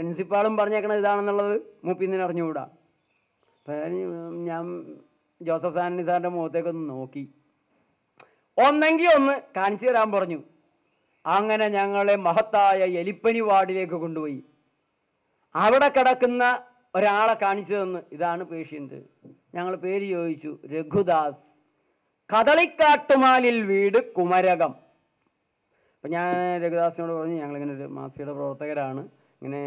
പ്രിൻസിപ്പാളും പറഞ്ഞേക്കണത് ഇതാണെന്നുള്ളത് മൂപ്പിന്നിന് അറിഞ്ഞുകൂടാ. ഞാൻ ജോസഫ് സാനി സാറിന്റെ മുഖത്തേക്കൊന്ന് നോക്കി. ഒന്നെങ്കിൽ ഒന്ന് കാണിച്ചു തരാൻ പറഞ്ഞു. അങ്ങനെ ഞങ്ങളെ മഹത്തായ എലിപ്പനി വാർഡിലേക്ക് കൊണ്ടുപോയി. അവിടെ കിടക്കുന്ന ഒരാളെ കാണിച്ചു തന്ന്. ഇതാണ് പേഷ്യന്റ് ഞങ്ങൾ പേര് ചോദിച്ചു രഘുദാസ്. കദളിക്കാട്ടുമാലിൽ വീട് കുമരകം. അപ്പം ഞാൻ രഘുദാസിനോട് പറഞ്ഞു ഞങ്ങളിങ്ങനെ ഒരു മാസികയുടെ പ്രവർത്തകരാണ്. ഇങ്ങനെ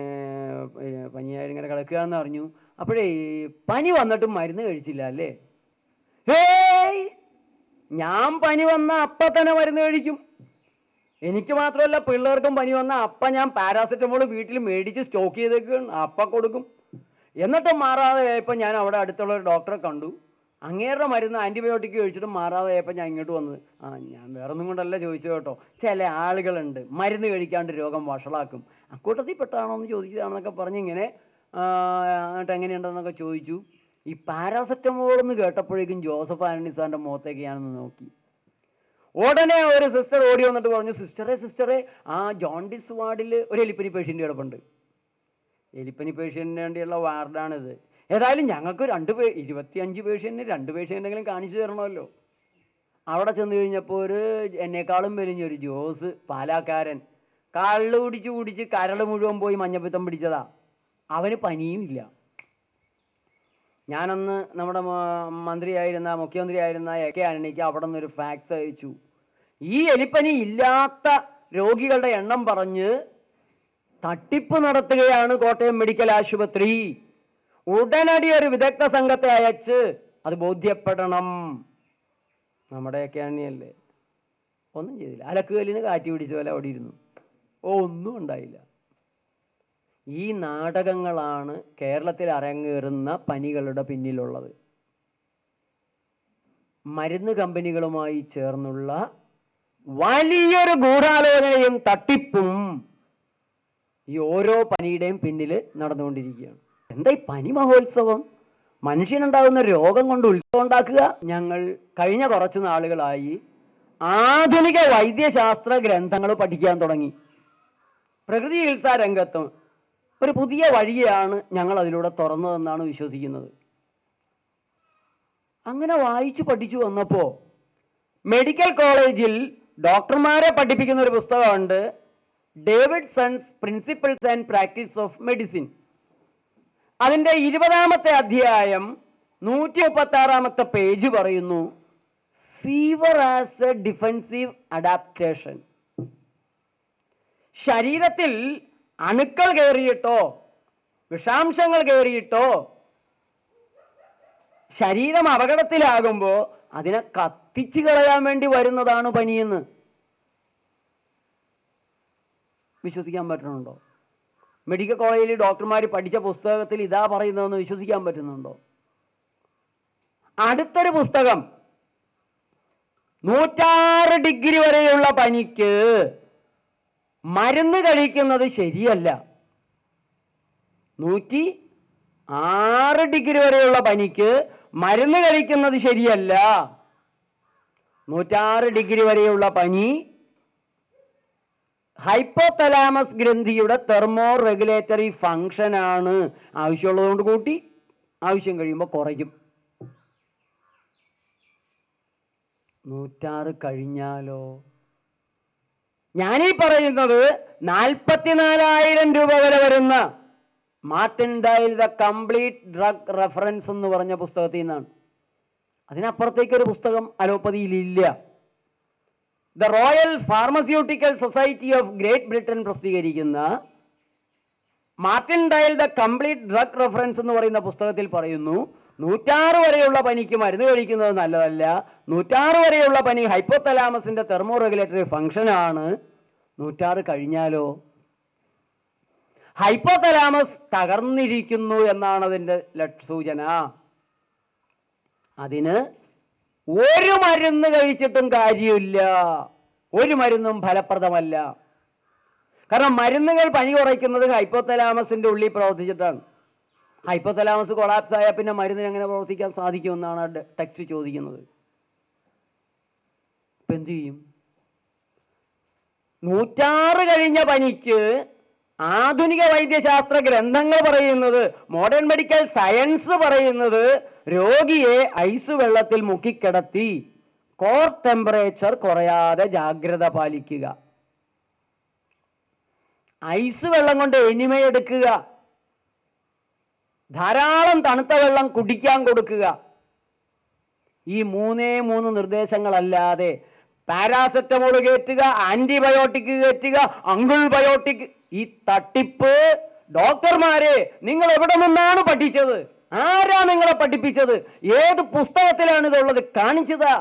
പനിയായി ഇങ്ങനെ കിടക്കുകയാണെന്ന് പറഞ്ഞു അപ്പോഴേ പനി വന്നിട്ടും മരുന്ന് കഴിച്ചില്ല അല്ലേ? ഹേയ്! ഞാൻ പനി വന്ന അപ്പം തന്നെ മരുന്ന് കഴിക്കും. എനിക്ക് മാത്രമല്ല പിള്ളേർക്കും പനി വന്ന അപ്പം ഞാൻ പാരാസെറ്റമോൾ വീട്ടിൽ മേടിച്ച് സ്റ്റോക്ക് ചെയ്തേക്കും അപ്പം കൊടുക്കും. എന്നിട്ടും മാറാതെ ആയപ്പോൾ ഞാൻ അവിടെ അടുത്തുള്ള ഒരു ഡോക്ടറെ കണ്ടു. അങ്ങേരുടെ മരുന്ന് ആന്റിബയോട്ടിക് കഴിച്ചിട്ട് മാറാതെ ആയപ്പോൾ ഞാൻ ഇങ്ങോട്ട് വന്നത്. ആ ഞാൻ വേറെ ഒന്നും കൊണ്ടല്ല ചോദിച്ചത് കേട്ടോ. ചില ആളുകളുണ്ട് മരുന്ന് കഴിക്കാണ്ട് രോഗം വഷളാക്കും. അക്കൂട്ടത്തിൽ പെട്ടാണോ എന്ന് ചോദിച്ചതാണെന്നൊക്കെ പറഞ്ഞ് ഇങ്ങനെ ആ, എന്നിട്ട് എങ്ങനെയുണ്ടെന്നൊക്കെ ചോദിച്ചു. ഈ പാരാസെറ്റമോൾ എന്ന് കേട്ടപ്പോഴേക്കും ജോസഫ് ആന്റണി സാറിന്റെ മുഖത്തേക്ക് ഞാനൊന്ന് നോക്കി. ഉടനെ ഒരു സിസ്റ്റർ ഓടി വന്നിട്ട് പറഞ്ഞു സിസ്റ്ററെ സിസ്റ്ററെ ആ ജോണ്ടിസ് വാർഡിൽ ഒരു എലിപ്പനി പേഷ്യന്റ് കിടപ്പുണ്ട് എലിപ്പനി പേഷ്യന്റിന് വേണ്ടിയുള്ള വാർഡാണിത്. ഏതായാലും ഞങ്ങൾക്ക് രണ്ട് പേ ഇരുപത്തിയഞ്ച് പേഷ്യന്റിന് രണ്ട് പേഷ്യന്റെങ്കിലും കാണിച്ചു തരണമല്ലോ. അവിടെ ചെന്ന് കഴിഞ്ഞപ്പോൾ ഒരു എന്നെക്കാളും വലിഞ്ഞൊരു ജോസ് പാലാക്കാരൻ. കള്ള് കുടിച്ച് കുടിച്ച് കരൾ മുഴുവൻ പോയി മഞ്ഞപ്പിത്തം പിടിച്ചതാ. അവന് പനിയും ഇല്ല. ഞാനന്ന് നമ്മുടെ മന്ത്രിയായിരുന്ന മുഖ്യമന്ത്രിയായിരുന്ന എ കെ ആന്റണിക്ക് അവിടെ നിന്നൊരു ഫാക്സ് അയച്ചു. ഈ എലിപ്പനി ഇല്ലാത്ത രോഗികളുടെ എണ്ണം പറഞ്ഞ് തട്ടിപ്പ് നടത്തുകയാണ് കോട്ടയം മെഡിക്കൽ ആശുപത്രി. ഉടനടി ഒരു വിദഗ്ധ സംഘത്തെ അയച്ച് അത് ബോധ്യപ്പെടണം. നമ്മുടെ ഒക്കെ അല്ലേ? ഒന്നും ചെയ്തില്ല. അലക്കുകല്ലിന് കാറ്റ് പിടിച്ച പോലെ അവിടെ ഇരുന്നു. ഒന്നും ഉണ്ടായില്ല. ഈ നാടകങ്ങളാണ് കേരളത്തിൽ അരങ്ങേറുന്ന പനികളുടെ പിന്നിലുള്ളത്. മരുന്ന് കമ്പനികളുമായി ചേർന്നുള്ള വലിയൊരു ഗൂഢാലോചനയും തട്ടിപ്പും ഈ ഓരോ പനിയുടെയും പിന്നിൽ നടന്നുകൊണ്ടിരിക്കുകയാണ്. എന്താ ഈ പനി മഹോത്സവം? മനുഷ്യനുണ്ടാകുന്ന രോഗം കൊണ്ട് ഉത്സവം ഉണ്ടാക്കുക? ഞങ്ങൾ കഴിഞ്ഞ കുറച്ച് നാളുകളായി ആധുനിക വൈദ്യശാസ്ത്ര ഗ്രന്ഥങ്ങൾ പഠിക്കാൻ തുടങ്ങി. പ്രകൃതി ചികിത്സാ രംഗത്തും ഒരു പുതിയ വഴിയാണ് ഞങ്ങൾ അതിലൂടെ തുറന്നതെന്നാണ് വിശ്വസിക്കുന്നത്. അങ്ങനെ വായിച്ചു പഠിച്ചു വന്നപ്പോൾ മെഡിക്കൽ കോളേജിൽ ഡോക്ടർമാരെ പഠിപ്പിക്കുന്ന ഒരു പുസ്തകമുണ്ട് Davidson's principles and practice of medicine അതിന്റെ ഇരുപതാമത്തെ അധ്യായം നൂറ്റി മുപ്പത്തി ആറാമത്തെ പേജ് പറയുന്നു fever as a defensive adaptation ശരീരത്തിൽ അണുക്കൾ കയറിയിട്ടോ വിഷാംശങ്ങൾ കയറിയിട്ടോ ശരീരം അപകടത്തിലാകുമ്പോൾ അതിനെ കത്തിച്ചു കളയാൻ വേണ്ടി വരുന്നതാണ് പനിയെന്ന്. വിശ്വസിക്കാൻ പറ്റുന്നുണ്ടോ? മെഡിക്കൽ കോളേജിൽ ഡോക്ടർമാർ പഠിച്ച പുസ്തകത്തിൽ ഇതാ പറയുന്നതെന്ന് വിശ്വസിക്കാൻ പറ്റുന്നുണ്ടോ? അടുത്തൊരു പുസ്തകം നൂറ്റാറ് ഡിഗ്രി വരെയുള്ള പനിക്ക് മരുന്ന് കഴിക്കുന്നത് ശരിയല്ല. നൂറ്റി ആറ് ഡിഗ്രി വരെയുള്ള പനിക്ക് മരുന്ന് കഴിക്കുന്നത് ശരിയല്ല. നൂറ്റാറ് ഡിഗ്രി വരെയുള്ള പനി ഹൈപ്പോതലാമസ് ഗ്രന്ഥിയുടെ തെർമോ റെഗുലേറ്ററി ഫങ്ഷനാണ് ആവശ്യമുള്ളതുകൊണ്ട് കൂട്ടി ആവശ്യം കഴിയുമ്പോൾ കുറയും നൂറ്റാറ് കഴിഞ്ഞാലോ? ഞാനീ പറയുന്നത് നാൽപ്പത്തിനാലായിരം രൂപ വരെ വരുന്ന Martindale the complete drug reference എന്ന് പറഞ്ഞ പുസ്തകത്തിൽ നിന്നാണ്. അതിനപ്പുറത്തേക്ക് ഒരു പുസ്തകം അലോപ്പതിയിൽ ഇല്ല the royal pharmaceutical society of great Britain പ്രസിദ്ധീകരിക്കുന്ന Martindale the complete drug reference എന്ന് പറയുന്ന പുസ്തകത്തിൽ പറയുന്നു നൂറ്റാറ് വരെയുള്ള പനിക്ക് മരുന്ന് കഴിക്കുന്നത് നല്ലതല്ല. നൂറ്റാറ് വരെയുള്ള പനി ഹൈപ്പോതലാമസിന്റെ തെർമോ റെഗുലേറ്ററി ഫംഗ്ഷൻ ആണ്. നൂറ്റാറ് കഴിഞ്ഞാലോ? ഹൈപ്പോതലാമസ് തകർന്നിരിക്കുന്നു എന്നാണ് അതിന്റെ സൂചന. അതിന് ഒരു മരുന്ന് കഴിച്ചിട്ടും കാര്യമില്ല. ഒരു മരുന്നും ഫലപ്രദമല്ല. കാരണം മരുന്നുകൾ പനി കുറയ്ക്കുന്നത് ഹൈപ്പോതലാമസിന്റെ ഉള്ളിൽ പ്രവർത്തിച്ചിട്ടാണ്. ഹൈപ്പോതലാമസ് കൊളാപ്സ് ആയാൽ പിന്നെ മരുന്നിന് എങ്ങനെ പ്രവർത്തിക്കാൻ സാധിക്കുമെന്നാണ് ടെക്സ്റ്റ് ചോദിക്കുന്നത്. അപ്പം എന്തു ചെയ്യും? നൂറ്റാറ് കഴിഞ്ഞ പനിക്ക് ആധുനിക വൈദ്യശാസ്ത്ര ഗ്രന്ഥങ്ങൾ പറയുന്നത് മോഡേൺ മെഡിക്കൽ സയൻസ് പറയുന്നത് രോഗിയെ ഐസ് വെള്ളത്തിൽ മുക്കിക്കിടത്തി കോർ ടെമ്പറേച്ചർ കുറയാതെ ജാഗ്രത പാലിക്കുക. ഐസ് വെള്ളം കൊണ്ട് എനിമയെടുക്കുക ധാരാളം തണുത്ത വെള്ളം കുടിക്കാൻ കൊടുക്കുക. ഈ മൂന്നേ മൂന്ന് നിർദ്ദേശങ്ങളല്ലാതെ പാരാസെറ്റമോൾ കയറ്റുക ആന്റിബയോട്ടിക് കയറ്റുക അങ്കിൾ ബയോട്ടിക് ഈ തട്ടിപ്പ് ഡോക്ടർമാരെ നിങ്ങൾ എവിടെ നിന്നാണ് പഠിച്ചത്? ആരാ നിങ്ങളെ പഠിപ്പിച്ചത്? ഏത് പുസ്തകത്തിലാണ് ഇതുള്ളത്? കാണിച്ചതാ.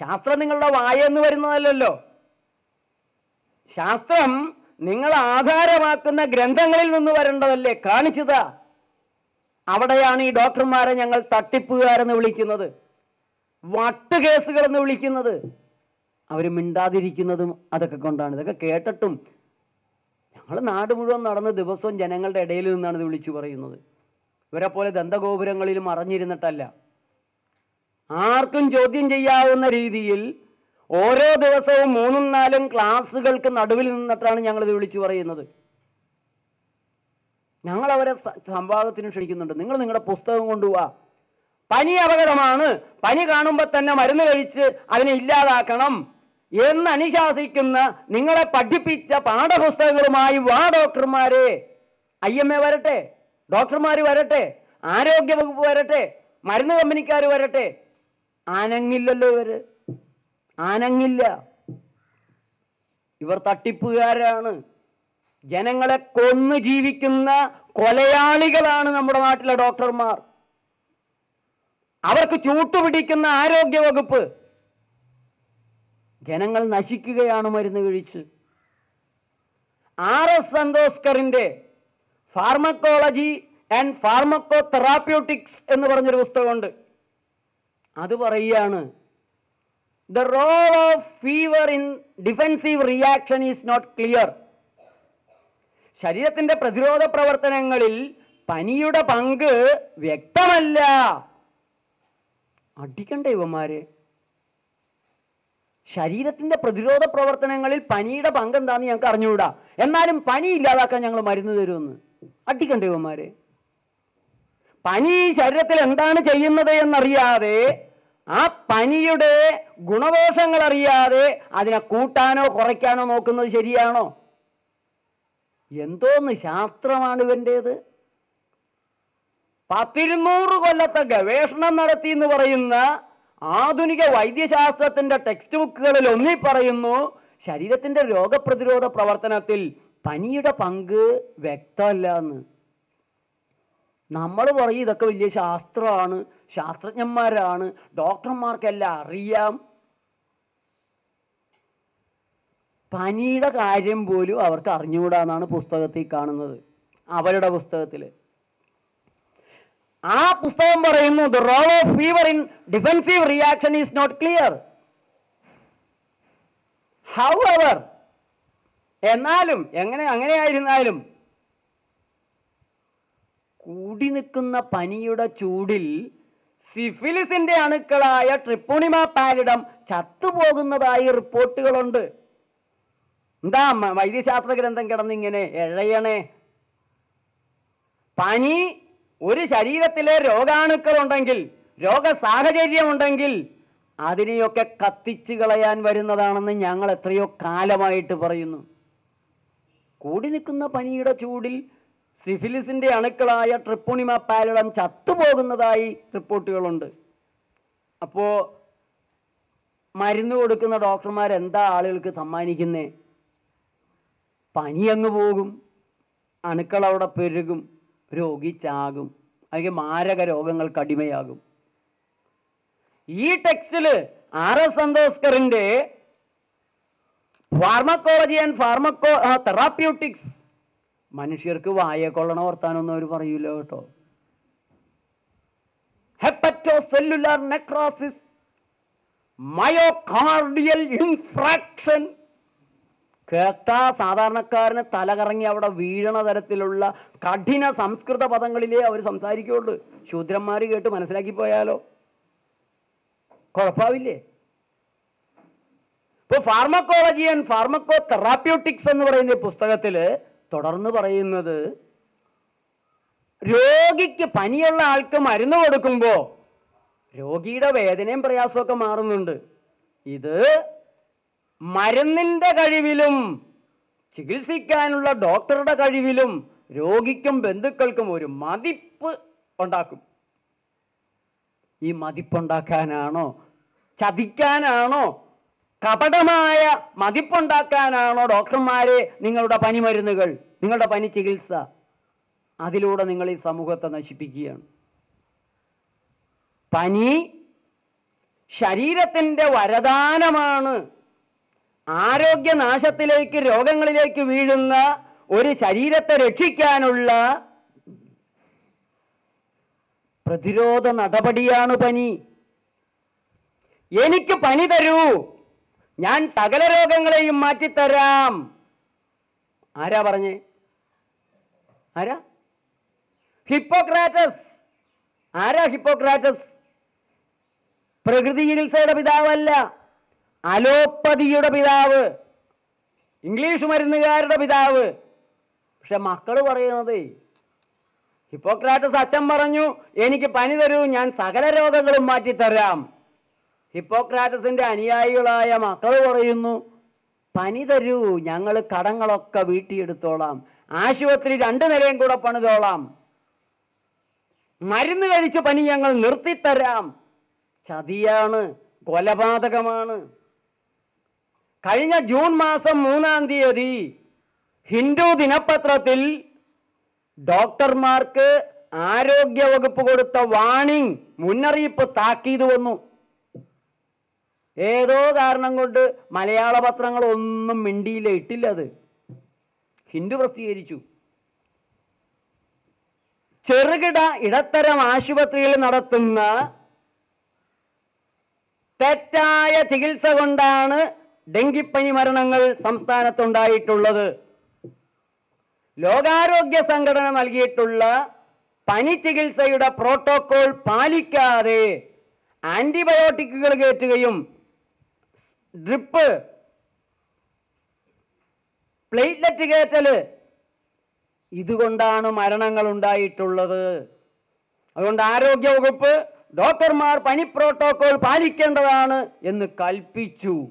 ശാസ്ത്രം നിങ്ങളുടെ വായെന്ന് വരുന്നതല്ലല്ലോ. ശാസ്ത്രം നിങ്ങൾ ആധാരമാക്കുന്ന ഗ്രന്ഥങ്ങളിൽ നിന്ന് വരേണ്ടതല്ലേ? കാണിച്ചതാ. അവിടെയാണ് ഈ ഡോക്ടർമാരെ ഞങ്ങൾ തട്ടിപ്പുകാരെന്ന് വിളിക്കുന്നത്. വട്ടുകേസുകൾ എന്ന് വിളിക്കുന്നത്. അവർ മിണ്ടാതിരിക്കുന്നതും അതൊക്കെ കൊണ്ടാണ്. ഇതൊക്കെ കേട്ടിട്ടും ഞങ്ങൾ നാട് മുഴുവൻ നടന്ന് ദിവസവും ജനങ്ങളുടെ ഇടയിൽ നിന്നാണ് ഇത് വിളിച്ചു പറയുന്നത്. ഇവരെ പോലെ ദന്തഗോപുരങ്ങളിൽ മറഞ്ഞിരുന്നിട്ടല്ല. ആർക്കും ചോദ്യം ചെയ്യാവുന്ന രീതിയിൽ ഓരോ ദിവസവും മൂന്നും നാലും ക്ലാസ്സുകൾക്ക് നടുവിൽ നിന്നിട്ടാണ് ഞങ്ങളിത് വിളിച്ചു പറയുന്നത്. ഞങ്ങൾ അവരെ സംവാദത്തിന് ക്ഷണിക്കുന്നുണ്ട്. നിങ്ങൾ നിങ്ങളുടെ പുസ്തകം കൊണ്ടുപോവാ പനി അപകടമാണ്. പനി കാണുമ്പോൾ തന്നെ മരുന്ന് കഴിച്ച് അതിനെ ഇല്ലാതാക്കണം എന്ന് അനുശാസിക്കുന്ന നിങ്ങളെ പഠിപ്പിച്ച പാഠപുസ്തകങ്ങളുമായി വാ ഡോക്ടർമാരെ. ഐ എം എ വരട്ടെ ഡോക്ടർമാർ വരട്ടെ ആരോഗ്യ വകുപ്പ് വരട്ടെ മരുന്ന് കമ്പനിക്കാർ വരട്ടെ. ആനങ്ങില്ലല്ലോ ഇവർ. ആനങ്ങില്ല. ഇവർ തട്ടിപ്പുകാരാണ്. ജനങ്ങളെ കൊന്നു ജീവിക്കുന്ന കൊലയാളികളാണ് നമ്മുടെ നാട്ടിലെ ഡോക്ടർമാർ. അവർക്ക് ചൂട്ടുപിടിക്കുന്ന ആരോഗ്യ വകുപ്പ് ജനങ്ങൾ നശിക്കുകയാണ് മരുന്ന് കഴിച്ച്. ആർ എസ് സന്തോസ്കറിന്റെ ഫാർമക്കോളജി ആൻഡ് ഫാർമക്കോ തെറാപ്യൂട്ടിക്സ് എന്ന് പറഞ്ഞൊരു പുസ്തകമുണ്ട്. അത് പറയുകയാണ് the role of fever in defensive reaction is not clear. ശരീരത്തിന്റെ പ്രതിരോധ പ്രവർത്തനങ്ങളിൽ പനിയുടെ പങ്ക് വ്യക്തമല്ല. അടിക്കണ്ട ഇവന്മാരെ. ശരീരത്തിന്റെ പ്രതിരോധ പ്രവർത്തനങ്ങളിൽ പനിയുടെ പങ്ക് എന്താന്ന് ഞങ്ങൾക്ക് അറിഞ്ഞുകൂടാ. എന്നാലും പനി ഇല്ലാതാക്കാൻ ഞങ്ങൾ മരുന്ന് തരുമെന്ന്. അടിക്കണ്ട ഇവന്മാരെ. പനി ശരീരത്തിൽ എന്താണ് ചെയ്യുന്നത് എന്നറിയാതെ ആ പനിയുടെ ഗുണദോഷങ്ങൾ അറിയാതെ അതിനെ കൂട്ടാനോ കുറയ്ക്കാനോ നോക്കുന്നത് ശരിയാണോ? എന്തോന്ന് ശാസ്ത്രമാണ് ഇവന്റേത്? പത്തിരുന്നൂറ് കൊല്ലത്തെ ഗവേഷണം നടത്തി എന്ന് പറയുന്ന ആധുനിക വൈദ്യശാസ്ത്രത്തിന്റെ ടെക്സ്റ്റ് ബുക്കുകളിൽ ഒന്നി പറയുന്നു ശരീരത്തിന്റെ രോഗപ്രതിരോധ പ്രവർത്തനത്തിൽ പനിയുടെ പങ്ക് വ്യക്തമല്ല എന്ന്. നമ്മൾ പറയും ഇതൊക്കെ വലിയ ശാസ്ത്രമാണ്. ശാസ്ത്രജ്ഞന്മാരാണ്. ഡോക്ടർമാർക്കെല്ലാം അറിയാം. പനിയുടെ കാര്യം പോലും അവർക്ക് അറിഞ്ഞുകൂടാന്നാണ് പുസ്തകത്തിൽ കാണുന്നത്. അവരുടെ പുസ്തകത്തിൽ ആ പുസ്തകം പറയുന്നു the role of fever in defensive reaction is not clear however എന്നാലും എങ്ങനെ അങ്ങനെയായിരുന്നാലും കൂടി നിൽക്കുന്ന പനിയുടെ ചൂടിൽ സിഫിലിസിന്റെ അണുക്കളായ ട്രിപ്പോണിമ പാലിഡം ചത്തുപോകുന്നതായി റിപ്പോർട്ടുകളുണ്ട്. എന്താ വൈദ്യശാസ്ത്ര ഗ്രന്ഥം കിടന്നിങ്ങനെ എഴയണേ? പനി ഒരു ശരീരത്തിലെ രോഗാണുക്കൾ ഉണ്ടെങ്കിൽ രോഗ സാഹചര്യം ഉണ്ടെങ്കിൽ അതിനെയൊക്കെ കത്തിച്ചു കളയാൻ വരുന്നതാണെന്ന് ഞങ്ങൾ എത്രയോ കാലമായിട്ട് പറയുന്നു. കൂടി നിൽക്കുന്ന പനിയുടെ ചൂടിൽ സിഫിലിസിന്റെ അണുക്കളായ ട്രിപ്പോണിമ പാലടം ചത്തുപോകുന്നതായി റിപ്പോർട്ടുകളുണ്ട്. അപ്പോ മരുന്ന് കൊടുക്കുന്ന ഡോക്ടർമാർ എന്താ ആളുകൾക്ക് സമ്മാനിക്കുന്നേ? പനി അങ്ങ് പോകും അണുക്കൾ അവിടെ പെരുകും രോഗി ചാകും അല്ലെങ്കിൽ മാരക രോഗങ്ങൾക്ക് അടിമയാകും. ഈ ടെക്സ്റ്റിൽ ആർ എസ് സന്തോസ്കറിന്റെ ഫാർമക്കോളജി ആൻഡ് ഫാർമക്കോ തെറാപ്യൂട്ടിക്സ് മനുഷ്യർക്ക് വായ കൊള്ളണ വർത്താനൊന്നും അവർ പറയൂല കേട്ടോ. Hepatocellular necrosis myocardial infarction കേട്ടാ സാധാരണക്കാരന് തലകറങ്ങി അവിടെ വീഴണ തരത്തിലുള്ള കഠിന സംസ്കൃത പദങ്ങളിലേ അവർ സംസാരിക്കുള്ളൂ. ശൂദ്രന്മാർ കേട്ട് മനസ്സിലാക്കി പോയാലോ? കുഴപ്പമില്ലേ ഇപ്പൊ ഫാർമക്കോളജി ആൻഡ് ഫാർമക്കോ തെറാപ്യൂട്ടിക്സ് എന്ന് പറയുന്ന ഈ പുസ്തകത്തിൽ തുടർന്ന് പറയുന്നത് രോഗിക്ക് പനിയുള്ള ആൾക്ക് മരുന്ന് കൊടുക്കുമ്പോൾ രോഗിയുടെ വേദനയും പ്രയാസമൊക്കെ മാറുന്നുണ്ട്. ഇത് മരുന്നിന്റെ കഴിവിലും ചികിത്സിക്കാനുള്ള ഡോക്ടറുടെ കഴിവിലും രോഗിക്കും ബന്ധുക്കൾക്കും ഒരു മതിപ്പ് ഉണ്ടാക്കും. ഈ മതിപ്പുണ്ടാക്കാനാണോ ചതിക്കാനാണോ കപടമായ മതിപ്പുണ്ടാക്കാനാണോ ഡോക്ടർമാരെ നിങ്ങളുടെ പനിമരുന്നുകൾ നിങ്ങളുടെ പനി ചികിത്സ അതിലൂടെ നിങ്ങൾ ഈ സമൂഹത്തെ നശിപ്പിക്കുകയാണ്. പനി ശരീരത്തിന്റെ വരദാനമാണ്. ആരോഗ്യനാശത്തിലേക്ക് രോഗങ്ങളിലേക്ക് വീഴുന്ന ഒരു ശരീരത്തെ രക്ഷിക്കാനുള്ള പ്രതിരോധ നടപടിയാണ് പനി. എനിക്ക് പനി തരൂ. ഞാൻ സകല രോഗങ്ങളെയും മാറ്റിത്തരാം. ആരാ പറഞ്ഞേ? ആരാ? ഹിപ്പോക്രാറ്റസ്. ആരാ ഹിപ്പോക്രാറ്റസ്? പ്രകൃതി ചികിത്സയുടെ പിതാവല്ല അലോപ്പതിയുടെ പിതാവ് ഇംഗ്ലീഷ് മരുന്നുകാരുടെ പിതാവ്. പക്ഷെ മക്കൾ പറയുന്നത് ഹിപ്പോക്രാറ്റസ് അച്ഛൻ പറഞ്ഞു എനിക്ക് പനി തരൂ ഞാൻ സകല രോഗങ്ങളും മാറ്റിത്തരാം. ഹിപ്പോക്രാറ്റസിന്റെ അനുയായികളായ മക്കൾ പറയുന്നു പനി തരൂ ഞങ്ങൾ കടങ്ങളൊക്കെ വീട്ടിയെടുത്തോളാം. ആശുപത്രി രണ്ടു നിലയും കൂടെ പണിതോളാം. മരുന്ന് കഴിച്ച് പനി ഞങ്ങൾ നിർത്തിത്തരാം. ചതിയാണ് കൊലപാതകമാണ്. കഴിഞ്ഞ ജൂൺ മാസം മൂന്നാം തീയതി ഹിന്ദു ദിനപത്രത്തിൽ ഡോക്ടർമാർക്ക് ആരോഗ്യ വകുപ്പ് കൊടുത്ത വാണിംഗ് മുന്നറിയിപ്പ് താക്കീത് വന്നു. ഏതോ കാരണം കൊണ്ട് മലയാള പത്രങ്ങളൊന്നും മിണ്ടിയില്ല ഇട്ടില്ല അത്. ഹിന്ദു പ്രസിദ്ധീകരിച്ചു. ചെറുകിട ഇടത്തരം ആശുപത്രിയിൽ നടത്തുന്ന തെറ്റായ ചികിത്സ കൊണ്ടാണ് ഡെങ്കിപ്പനി മരണങ്ങൾ സംസ്ഥാനത്തുണ്ടായിട്ടുള്ളത്. ലോകാരോഗ്യ സംഘടന നൽകിയിട്ടുള്ള പനി ചികിത്സയുടെ പ്രോട്ടോകോൾ പാലിക്കാതെ ആന്റിബയോട്ടിക്കുകൾ കയറ്റുകയും ഡ്രിപ്പ് പ്ലേറ്റ്ലെറ്റ് കയറ്റൽ ഇതുകൊണ്ടാണ് മരണങ്ങൾ ഉണ്ടായിട്ടുള്ളത്. അതുകൊണ്ട് ആരോഗ്യ വകുപ്പ് ഡോക്ടർമാർ പനി പ്രോട്ടോകോൾ പാലിക്കേണ്ടതാണ് എന്ന് കൽപ്പിച്ചു.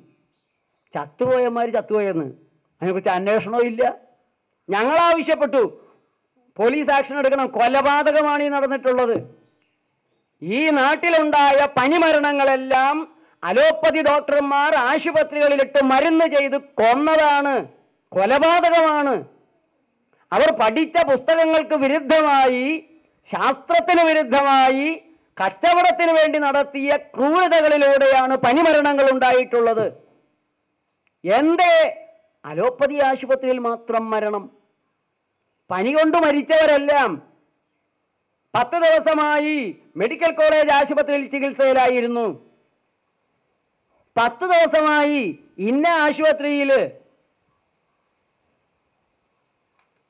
ചത്തുപോയമാർ ചത്തുപോയെന്ന്. അതിനെക്കുറിച്ച് അന്വേഷണവും ഇല്ല. ഞങ്ങൾ ആവശ്യപ്പെട്ടു. പോലീസ് ആക്ഷൻ എടുക്കണം. കൊലപാതകമാണ് ഈ നടന്നിട്ടുള്ളത്. ഈ നാട്ടിലുണ്ടായ പനിമരണങ്ങളെല്ലാം അലോപ്പതി ഡോക്ടർമാർ ആശുപത്രികളിലിട്ട് മരുന്ന് ചെയ്ത് കൊന്നതാണ്. കൊലപാതകമാണ്. അവർ പഠിച്ച പുസ്തകങ്ങൾക്ക് വിരുദ്ധമായി ശാസ്ത്രത്തിന് വിരുദ്ധമായി കച്ചവടത്തിന് വേണ്ടി നടത്തിയ ക്രൂരതകളിലൂടെയാണ് പനിമരണങ്ങൾ ഉണ്ടായിട്ടുള്ളത്. എന്തേ? അലോപ്പതി ആശുപത്രിയിൽ മാത്രം മരണം. പനി കൊണ്ട് മരിച്ചവരെല്ലാം പത്ത് ദിവസമായി മെഡിക്കൽ കോളേജ് ആശുപത്രിയിൽ ചികിത്സയിലായിരുന്നു. പത്ത് ദിവസമായി ഇന്ന ആശുപത്രിയിൽ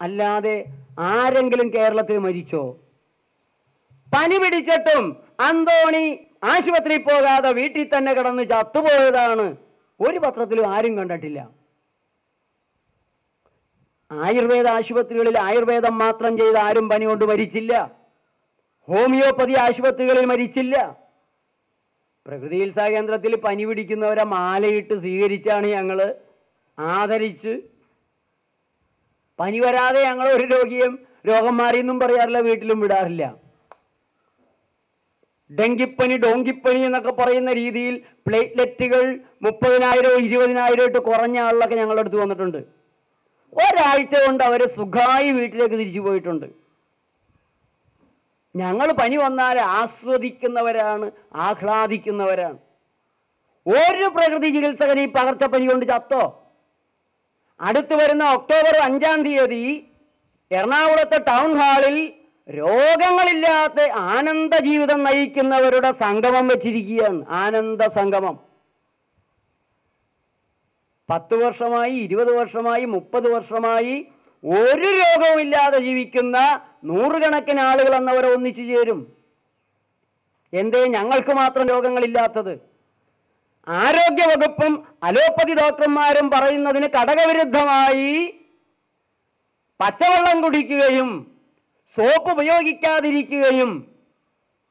അല്ലാതെ ആരെങ്കിലും കേരളത്തിൽ മരിച്ചോ? പനി പിടിച്ചിട്ടും അന്തോണി ആശുപത്രി പോകാതെ വീട്ടിൽ തന്നെ കിടന്ന് ചത്തുപോയതാണ്. ഒരു പത്രത്തിലും ആരും കണ്ടിട്ടില്ല. ആയുർവേദ ആശുപത്രികളിൽ ആയുർവേദം മാത്രം ചെയ്ത് ആരും പനി കൊണ്ട് മരിച്ചില്ല. ഹോമിയോപ്പതി ആശുപത്രികളിൽ മരിച്ചില്ല. പ്രകൃതി ചികിത്സാ കേന്ദ്രത്തിൽ പനി പിടിക്കുന്നവരെ മാലയിട്ട് സ്വീകരിച്ചാണ് ഞങ്ങൾ ആദരിച്ച്. പനി വരാതെ ഞങ്ങൾ ഒരു രോഗിയും രോഗം മാറിയെന്നും പറയാറില്ല വീട്ടിലും വിടാറില്ല. ഡെങ്കിപ്പനി ഡോങ്കിപ്പനി എന്നൊക്കെ പറയുന്ന രീതിയിൽ പ്ലേറ്റ്ലെറ്റുകൾ മുപ്പതിനായിരോ ഇരുപതിനായിരോ ഇട്ട് കുറഞ്ഞ ആളിലൊക്കെ ഞങ്ങളുടെ അടുത്ത് വന്നിട്ടുണ്ട്. ഒരാഴ്ച കൊണ്ട് അവർ സുഖമായി വീട്ടിലേക്ക് തിരിച്ചു പോയിട്ടുണ്ട്. ഞങ്ങൾ പനി വന്നാൽ ആസ്വദിക്കുന്നവരാണ് ആഹ്ലാദിക്കുന്നവരാണ്. ഒരു പ്രകൃതി ചികിത്സകൻ ഈ പകർച്ചപ്പനി കൊണ്ട് ചത്തോ? അടുത്തു വരുന്ന ഒക്ടോബർ അഞ്ചാം തീയതി എറണാകുളത്തെ ടൗൺ ഹാളിൽ രോഗങ്ങളില്ലാത്ത ആനന്ദ ജീവിതം നയിക്കുന്നവരുടെ സംഗമം വെച്ചിരിക്കുകയാണ്. ആനന്ദ സംഗമം. പത്ത് വർഷമായി ഇരുപത് വർഷമായി മുപ്പത് വർഷമായി ഒരു രോഗവുമില്ലാതെ ജീവിക്കുന്ന നൂറുകണക്കിന് ആളുകൾ എന്നവരെ ഒന്നിച്ചു ചേരും. എന്തേ? ഞങ്ങൾക്ക് മാത്രം രോഗങ്ങളില്ലാത്തത്. ആരോഗ്യ വകുപ്പും അലോപ്പതി ഡോക്ടർമാരും പറയുന്നതിന് ഘടകവിരുദ്ധമായി പച്ചവെള്ളം കുടിക്കുകയും സോപ്പ് ഉപയോഗിക്കാതിരിക്കുകയും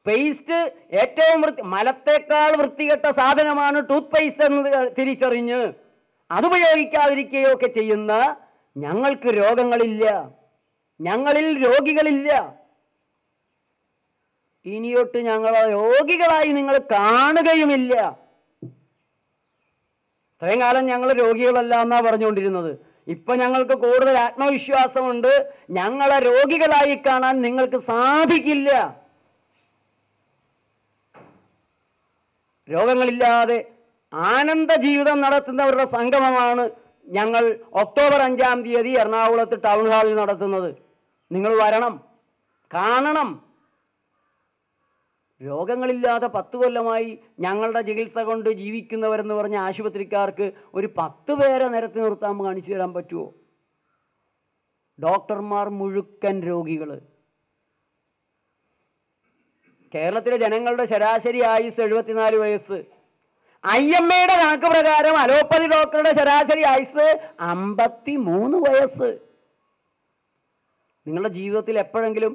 പേസ്റ്റ് ഏറ്റവും വൃത്തി മലത്തേക്കാൾ വൃത്തികെട്ട സാധനമാണ് ടൂത്ത് പേസ്റ്റ് എന്ന് തിരിച്ചറിഞ്ഞ് അതുപയോഗിക്കാതിരിക്കുകയൊക്കെ ചെയ്യുന്ന ഞങ്ങൾക്ക് രോഗങ്ങളില്ല. ഞങ്ങളിൽ രോഗികളില്ല. ഇനിയൊട്ട് ഞങ്ങൾ രോഗികളായി നിങ്ങൾ കാണുകയുമില്ല. ഇത്രയും കാലം ഞങ്ങൾ രോഗികളല്ല എന്നാ പറഞ്ഞുകൊണ്ടിരുന്നത്. ഇപ്പൊ ഞങ്ങൾക്ക് കൂടുതൽ ആത്മവിശ്വാസമുണ്ട്. ഞങ്ങളെ രോഗികളായി കാണാൻ നിങ്ങൾക്ക് സാധിക്കില്ല. രോഗങ്ങളില്ലാതെ ആനന്ദ ജീവിതം നടത്തുന്നവരുടെ സംഗമമാണ് ഞങ്ങൾ ഒക്ടോബർ അഞ്ചാം തീയതി എറണാകുളത്ത് ടൗൺ ഹാളിൽ നടത്തുന്നത്. നിങ്ങൾ വരണം. കാണണം. രോഗങ്ങളില്ലാതെ പത്ത് കൊല്ലമായി ഞങ്ങളുടെ ചികിത്സ കൊണ്ട് ജീവിക്കുന്നവരെന്ന് പറഞ്ഞ ആശുപത്രിക്കാർക്ക് ഒരു പത്ത് പേരെ നിരത്തി നിർത്താൻ കാണിച്ചു തരാൻ പറ്റുമോ ഡോക്ടർമാർ മുഴുക്കൻ രോഗികൾ കേരളത്തിലെ ജനങ്ങളുടെ ശരാശരി ആയുസ് എഴുപത്തിനാല് വയസ്സ്. ഐ എം എയുടെ കണക്ക് പ്രകാരം അലോപ്പതി ഡോക്ടറുടെ ശരാശരി ആയുസ് അമ്പത്തി മൂന്ന് വയസ്സ്. നിങ്ങളുടെ ജീവിതത്തിൽ എപ്പോഴെങ്കിലും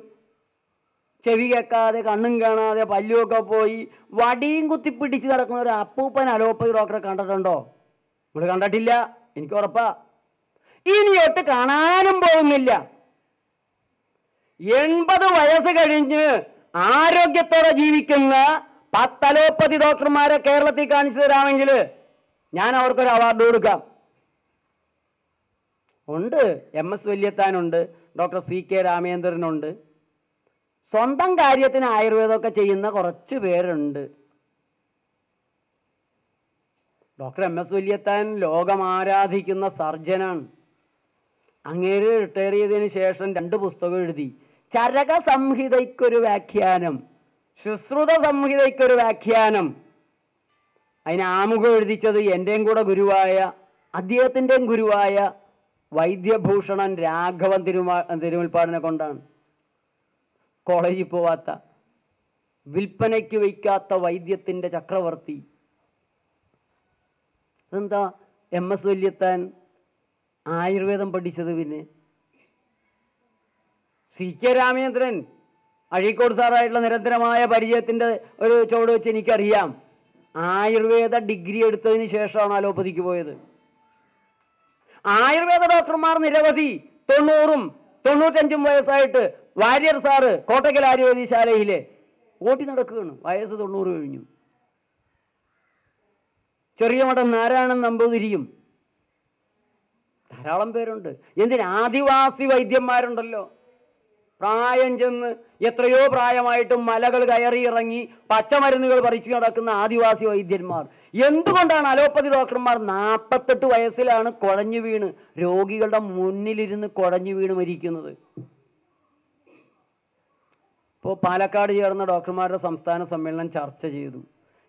ചെവി കേൾക്കാതെ കണ്ണും കാണാതെ പല്ലുമൊക്കെ പോയി വടിയും കുത്തി പിടിച്ച് നടക്കുന്ന ഒരു അപ്പൂപ്പൻ അലോപ്പതി ഡോക്ടറെ കണ്ടിട്ടുണ്ടോ? നിങ്ങൾ കണ്ടിട്ടില്ല. എനിക്ക് ഉറപ്പാ. ഇനിയൊട്ട് കാണാനും പോകുന്നില്ല. എൺപത് വയസ്സ് കഴിഞ്ഞ് ആരോഗ്യത്തോടെ ജീവിക്കുന്ന പത്ത് അലോപ്പതി ഡോക്ടർമാരെ കേരളത്തിൽ കാണിച്ചു തരാമെങ്കിൽ ഞാൻ അവർക്കൊരു അവാർഡ് കൊടുക്കാം. ഉണ്ട്. എം എസ് വല്യത്താനുണ്ട് ഡോക്ടർ സി കെ രാമേന്ദ്രനുണ്ട് സ്വന്തം കാര്യത്തിന് ആയുർവേദമൊക്കെ ചെയ്യുന്ന കുറച്ച് പേരുണ്ട്. ഡോക്ടർ എം എസ് വല്യത്താൻ ലോകം ആരാധിക്കുന്ന സർജനാണ്. അങ്ങേര് റിട്ടയർ ചെയ്തതിന് ശേഷം രണ്ട് പുസ്തകം എഴുതി. ചരക സംഹിതയ്ക്കൊരു വ്യാഖ്യാനം. ശുശ്രുത സംഹിതയ്ക്കൊരു വ്യാഖ്യാനം. അതിന് ആമുഖം എഴുതിച്ചത് എന്റെയും കൂടെ ഗുരുവായ അദ്ദേഹത്തിന്റെയും ഗുരുവായ വൈദ്യഭൂഷണൻ രാഘവൻ തിരുമാ തിരുമുൽപ്പാടിനെ കൊണ്ടാണ്. കോളേജിൽ പോവാത്ത വിൽപ്പനയ്ക്ക് വയ്ക്കാത്ത വൈദ്യത്തിന്റെ ചക്രവർത്തി. അതെന്താ? എം എസ് വല്യത്താൻ ആയുർവേദം പഠിച്ചത് പിന്നെ. സി കെ രാമേന്ദ്രൻ അഴീക്കോട് സാറായിട്ടുള്ള നിരന്തരമായ പരിചയത്തിന്റെ ഒരു ചുവട് വെച്ച് എനിക്കറിയാം. ആയുർവേദ ഡിഗ്രി എടുത്തതിന് ശേഷമാണ് അലോപ്പതിക്ക് പോയത്. ആയുർവേദ ഡോക്ടർമാർ നിരവധി തൊണ്ണൂറും തൊണ്ണൂറ്റഞ്ചും വയസ്സായിട്ട് വാര്യർ സാറ് കോട്ടക്കൽ ആയുർവേദശാലയിലെ ഓട്ടി നടക്കുകയാണ്. വയസ്സ് തൊണ്ണൂറ് കഴിഞ്ഞു. ചെറിയ മഠം നാരായണൻ നമ്പൂതിരിയും. ധാരാളം പേരുണ്ട്. എന്തിന്? ആദിവാസി വൈദ്യന്മാരുണ്ടല്ലോ. പ്രായം ചെന്ന് എത്രയോ പ്രായമായിട്ടും മലകൾ കയറി ഇറങ്ങി പച്ചമരുന്നുകൾ പറിച്ചു നടക്കുന്ന ആദിവാസി വൈദ്യന്മാർ. എന്തുകൊണ്ടാണ് അലോപ്പതി ഡോക്ടർമാർ നാൽപ്പത്തെട്ട് വയസ്സിലാണ് കുഴഞ്ഞു വീണ് രോഗികളുടെ മുന്നിലിരുന്ന് കുഴഞ്ഞു വീണ് മരിക്കുന്നത്? ഇപ്പോൾ പാലക്കാട് ചേർന്ന ഡോക്ടർമാരുടെ സംസ്ഥാന സമ്മേളനം ചർച്ച ചെയ്തു.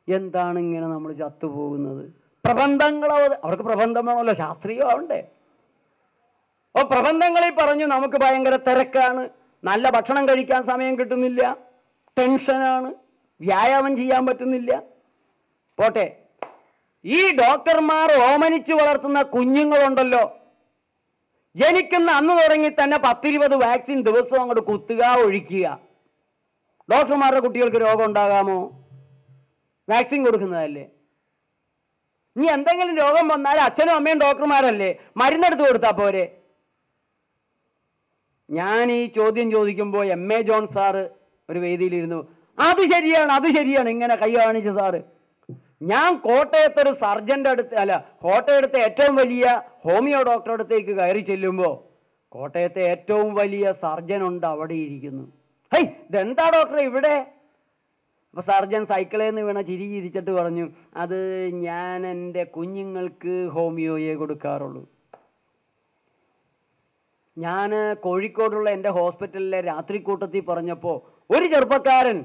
എന്താണ് ഇങ്ങനെ നമ്മൾ ചത്തുപോകുന്നത്? പ്രബന്ധങ്ങളോ അവർക്ക് പ്രബന്ധം വേണമല്ലോ ശാസ്ത്രീയമാവണ്ടേ? ഓ പ്രബന്ധങ്ങളിൽ പറഞ്ഞു നമുക്ക് ഭയങ്കര തിരക്കാണ്. നല്ല ഭക്ഷണം കഴിക്കാൻ സമയം കിട്ടുന്നില്ല. ടെൻഷനാണ്. വ്യായാമം ചെയ്യാൻ പറ്റുന്നില്ല. പോട്ടെ. ഈ ഡോക്ടർമാർ ഓമനിച്ച് വളർത്തുന്ന കുഞ്ഞുങ്ങളുണ്ടല്ലോ. ജനിക്കുന്ന അന്ന് തുടങ്ങി തന്നെ പത്തിരുപത് വാക്സിൻ ദിവസവും അങ്ങോട്ട് കുത്തുക ഒഴിക്കുക. ഡോക്ടർമാരുടെ കുട്ടികൾക്ക് രോഗം ഉണ്ടാകാമോ? വാക്സിൻ കൊടുക്കുന്നതല്ലേ? ഇനി എന്തെങ്കിലും രോഗം വന്നാൽ അച്ഛനും അമ്മയും ഡോക്ടർമാരല്ലേ? മരുന്നെടുത്ത് കൊടുത്താൽ പോരെ? ഞാൻ ഈ ചോദ്യം ചോദിക്കുമ്പോൾ എം എ ജോൺ സാറ് ഒരു വേദിയിലിരുന്നു അത് ശരിയാണ് അത് ശരിയാണ് ഇങ്ങനെ കൈ കാണിച്ച സാറ് ഞാൻ കോട്ടയത്തെ ഒരു സർജന്റെ അടുത്ത് അല്ല കോട്ടയത്തെ ഏറ്റവും വലിയ ഹോമിയോ ഡോക്ടറുടെ അടുത്തേക്ക് കയറി ചെല്ലുമ്പോൾ കോട്ടയത്തെ ഏറ്റവും വലിയ സർജൻ ഉണ്ട് അവിടെ ഇരിക്കുന്നു. ഹൈ ഇതെന്താ ഡോക്ടർ ഇവിടെ? അപ്പൊ സർജൻ സൈക്കിളിൽ നിന്ന് വീണ ചിരി ചിരിച്ചിട്ട് പറഞ്ഞു അത് ഞാൻ എന്റെ കുഞ്ഞുങ്ങൾക്ക് ഹോമിയോയെ കൊടുക്കാറുള്ളൂ. ഞാൻ കോഴിക്കോടുള്ള എന്റെ ഹോസ്പിറ്റലിലെ രാത്രി കൂട്ടത്തിൽ പറഞ്ഞപ്പോൾ ഒരു ചെറുപ്പക്കാരൻ.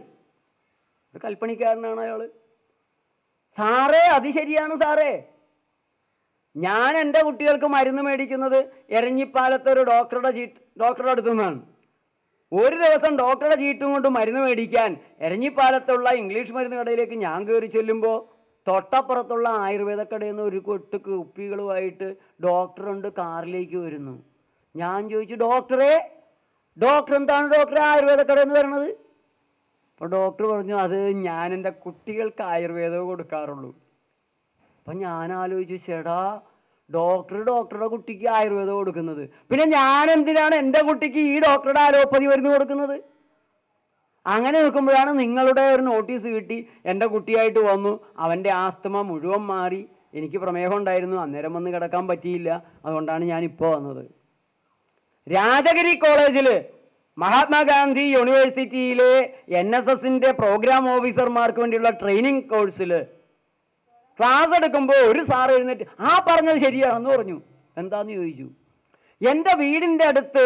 ഒരു കൽപ്പണിക്കാരനാണ് അയാൾ സാറേ അത് ശരിയാണ് സാറേ. ഞാൻ എന്റെ കുട്ടികൾക്ക് മരുന്ന് മേടിക്കുന്നത് എരഞ്ഞിപ്പാലത്തെ ഒരു ഡോക്ടറുടെ ചീട്ട് ഡോക്ടറുടെ അടുത്തു നിന്നാണ് ഒരു ദിവസം ഡോക്ടറുടെ ചീട്ടും കൊണ്ട് മരുന്ന് മേടിക്കാൻ എരഞ്ഞിപ്പാലത്തുള്ള ഇംഗ്ലീഷ് മരുന്ന് കടയിലേക്ക് ഞാൻ കയറി ചെല്ലുമ്പോൾ തൊട്ടപ്പുറത്തുള്ള ആയുർവേദ കടയിൽ നിന്ന് ഒരു കൊട്ട് കുപ്പികളുമായിട്ട് ഡോക്ടറുണ്ട് കാറിലേക്ക് വരുന്നു. ഞാൻ ചോദിച്ചു ഡോക്ടറെ ഡോക്ടർ എന്താണ് ആയുർവേദ കട എന്ന് പറയണത് അപ്പോൾ ഡോക്ടർ പറഞ്ഞു അത് ഞാൻ എന്റെ കുട്ടികൾക്ക് ആയുർവേദം കൊടുക്കാറുള്ളൂ. അപ്പം ഞാൻ ആലോചിച്ചു ചേടാ ഡോക്ടർ ഡോക്ടറുടെ കുട്ടിക്ക് ആയുർവേദം കൊടുക്കുന്നത്. പിന്നെ ഞാൻ എന്തിനാണ് എന്റെ കുട്ടിക്ക് ഈ ഡോക്ടറുടെ അലോപ്പതി മരുന്ന് കൊടുക്കുന്നത്? അങ്ങനെ നിൽക്കുമ്പോഴാണ് നിങ്ങളുടെ ഒരു നോട്ടീസ് കിട്ടി എന്റെ കുട്ടിയായിട്ട് വന്നു അവന്റെ ആസ്തമ മുഴുവൻ മാറി എനിക്ക് പ്രമേഹം ഉണ്ടായിരുന്നു അന്നേരം വന്ന് കിടക്കാൻ പറ്റിയില്ല അതുകൊണ്ടാണ് ഞാൻ ഇപ്പോൾ വന്നത്. രാജഗിരി കോളേജിൽ മഹാത്മാഗാന്ധി യൂണിവേഴ്സിറ്റിയിലെ എൻ എസ് എസിന്റെ പ്രോഗ്രാം ഓഫീസർമാർക്ക് വേണ്ടിയുള്ള ട്രെയിനിങ് കോഴ്സിൽ ക്ലാസ് എടുക്കുമ്പോൾ ഒരു സാർ എഴുന്നേറ്റ് ആ പറഞ്ഞത് ശരിയാണെന്ന് പറഞ്ഞു. എന്താന്ന് ചോദിച്ചു. എന്റെ വീടിന്റെ അടുത്ത്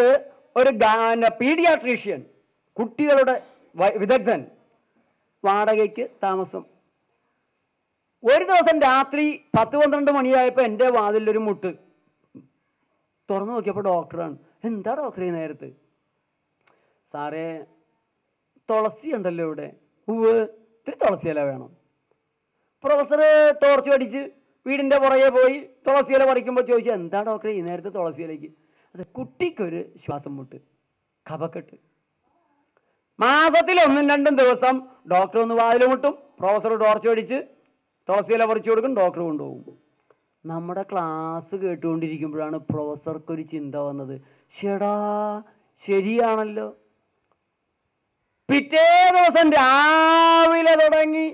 ഒരു പീഡിയാട്രീഷ്യൻ കുട്ടികളുടെ വിദഗ്ധൻ വാടകയ്ക്ക് താമസം. ഒരു ദിവസം രാത്രി പത്ത് പന്ത്രണ്ട് മണിയായപ്പോൾ എന്റെ വാതിലൊരു മുട്ട്. തുറന്നു നോക്കിയപ്പോൾ ഡോക്ടറാണ് എന്താ ഡോക്ടറെ നേരത്ത്? സാറേ തുളസി ഉണ്ടല്ലോ ഇവിടെ. ഉവ് ഇത്തിരി തുളസിയില വേണം. പ്രൊഫസർ ടോർച്ച് അടിച്ച് വീടിന്റെ പുറകെ പോയി തുളസിയില പറിക്കുമ്പോൾ ചോദിച്ചു എന്താ ഡോക്ടറെ ഈ നേരത്തെ തുളസിയിലേക്ക് അത് കുട്ടിക്കൊരു ശ്വാസം മുട്ട് കപക്കെട്ട് മാസത്തിൽ ഒന്നും രണ്ടും ദിവസം ഡോക്ടർ ഒന്ന് വാതിൽ മുട്ടും പ്രൊഫസർ ടോർച്ച് അടിച്ച് തുളസിയില പറിച്ചു കൊടുക്കും ഡോക്ടർ കൊണ്ടുപോകും. നമ്മുടെ ക്ലാസ് കേട്ടുകൊണ്ടിരിക്കുമ്പോഴാണ് പ്രൊഫസർക്കൊരു ചിന്ത വന്നത്. ഷെടാ ശരിയാണല്ലോ. പിറ്റേ ദിവസം രാവിലെ തുടങ്ങി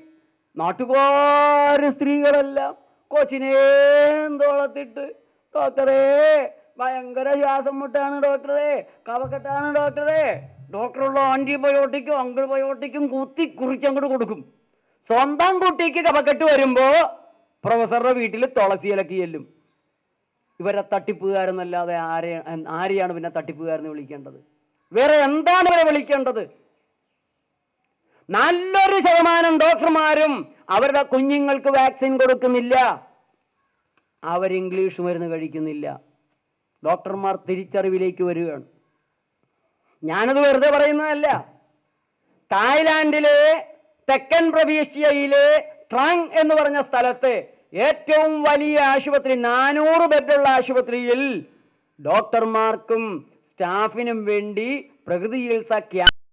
നാട്ടുകാര് സ്ത്രീകളെല്ലാം കൊച്ചിനേന്തോളത്തിട്ട് ഡോക്ടറേ ഭയങ്കര ശ്വാസം മുട്ടാണ് ഡോക്ടറെ കവക്കെട്ടാണ് ഡോക്ടറെ. ഡോക്ടറുള്ള ആന്റിബയോട്ടിക്കും അങ്കിൾബയോട്ടിക്കും കുത്തി കുറിച്ച് അങ്ങോട്ട് കൊടുക്കും. സ്വന്തം കുട്ടിക്ക് കവക്കെട്ട് വരുമ്പോൾ പ്രൊഫസറുടെ വീട്ടിൽ തുളസിയിലക്ക് ചെല്ലും ഇവരെ തട്ടിപ്പുകാരെന്നല്ലാതെ ആരെ ആരെയാണ് പിന്നെ തട്ടിപ്പുകാരെന്ന് വിളിക്കേണ്ടത്? വേറെ എന്താണ് ഇവരെ വിളിക്കേണ്ടത്? നല്ലൊരു ശതമാനം ഡോക്ടർമാരും അവരുടെ കുഞ്ഞുങ്ങൾക്ക് വാക്സിൻ കൊടുക്കുന്നില്ല. അവർ ഇംഗ്ലീഷ് മരുന്ന് കഴിക്കുന്നില്ല. ഡോക്ടർമാർ തിരിച്ചറിവിലേക്ക് വരികയാണ്. ഞാനത് വെറുതെ പറയുന്നതല്ല. തായ്ലാൻഡിലെ തെക്കൻ പ്രവിശ്യയിലെ ട്രാങ് എന്ന് പറഞ്ഞ സ്ഥലത്ത് ഏറ്റവും വലിയ ആശുപത്രി നാനൂറ് ബെഡുള്ള ആശുപത്രിയിൽ ഡോക്ടർമാർക്കും സ്റ്റാഫിനും വേണ്ടി പ്രകൃതി ചികിത്സ